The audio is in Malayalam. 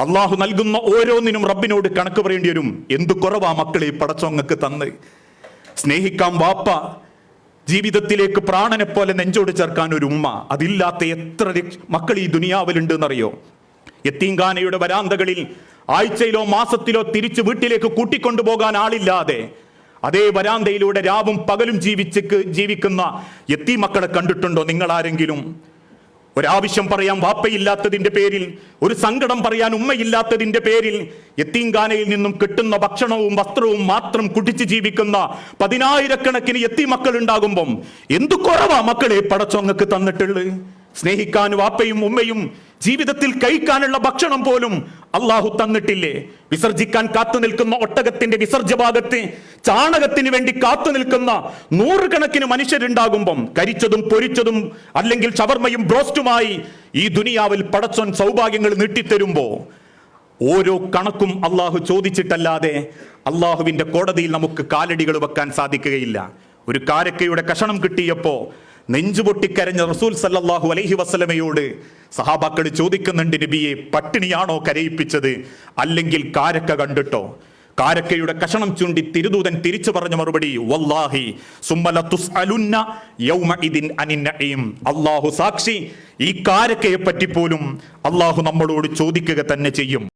അള്ളാഹു നൽകുന്ന ഓരോന്നിനും റബ്ബിനോട് കണക്ക് പറയേണ്ടി വരും. എന്തു കുറവാ മക്കളെ പടച്ചോങ്ങക്ക് തന്ന്. സ്നേഹിക്കാം വാപ്പ. ജീവിതത്തിലേക്ക് പ്രാണനെ പോലെ നെഞ്ചോട് ചേർക്കാൻ ഒരു ഉമ്മ. അതില്ലാത്ത എത്ര മക്കൾ ഈ ദുനിയാവിലുണ്ട് എന്നറിയോ എത്തീങ്കാനയുടെ വരാന്തകളിൽ ആഴ്ചയിലോ മാസത്തിലോ തിരിച്ച് വീട്ടിലേക്ക് കൂട്ടിക്കൊണ്ടുപോകാൻ ആളില്ലാതെ അതേ വരാന്തയിലൂടെ രാവും പകലും ജീവിച്ച് ജീവിക്കുന്ന എത്തി മക്കളെ കണ്ടിട്ടുണ്ടോ നിങ്ങൾ ആരെങ്കിലും ഒരാവശ്യം പറയാൻ വാപ്പയില്ലാത്തതിന്റെ പേരിൽ ഒരു സങ്കടം പറയാൻ ഉമ്മയില്ലാത്തതിന്റെ പേരിൽ എത്തീങ്കാനയിൽ നിന്നും കിട്ടുന്ന ഭക്ഷണവും വസ്ത്രവും മാത്രം കുടിച്ച് ജീവിക്കുന്ന പതിനായിരക്കണക്കിന് എത്തി മക്കൾ ഉണ്ടാകുമ്പം എന്തു കുറവാ മക്കളെ പടച്ചോങ്ങക്ക് തന്നിട്ടുള്ളത് സ്നേഹിക്കാൻ വാപ്പയും ഉമ്മയും ജീവിതത്തിൽ കഴിക്കാനുള്ള ഭക്ഷണം പോലും അള്ളാഹു തന്നിട്ടില്ലേ? വിസർജിക്കാൻ കാത്തു നിൽക്കുന്ന ഒട്ടകത്തിന്റെ വിസർജ്യ ഭാഗത്ത് ചാണകത്തിന് വേണ്ടി കാത്തു നിൽക്കുന്ന നൂറുകണക്കിന് മനുഷ്യരുണ്ടാകുമ്പം കരിച്ചതും പൊരിച്ചതും അല്ലെങ്കിൽ ഷവർമയും ബ്രോസ്റ്റുമായി ഈ ദുനിയാവിൽ പടച്ചോൻ സൗഭാഗ്യങ്ങൾ നീട്ടിത്തരുമ്പോ ഓരോ കണക്കും അള്ളാഹു ചോദിച്ചിട്ടല്ലാതെ അള്ളാഹുവിന്റെ കോടതിയിൽ നമുക്ക് കാലടികൾ വെക്കാൻ സാധിക്കുകയില്ല. ഒരു കാരക്കയുടെ കഷണം കിട്ടിയപ്പോ നെഞ്ചുപൊട്ടിക്കരഞ്ഞ റസൂൽ സല്ലാഹു അലൈഹി വസല്ലമയോട് സഹാബാക്കൾ ചോദിക്കുന്നുണ്ട് നബിയെ പട്ടിണിയാണോ കരയിപ്പിച്ചത്? അല്ലെങ്കിൽ കാരക്ക കണ്ടിട്ടോ? കാരക്കയുടെ കഷണം ചൂണ്ടി തിരുദൂതൻ തിരിച്ചു പറഞ്ഞ മറുപടി വല്ലാഹി അല്ലാഹു സാക്ഷി ഈ കാരക്കയെ പറ്റി പോലും അള്ളാഹു നമ്മളോട് ചോദിക്കുക തന്നെ ചെയ്യും.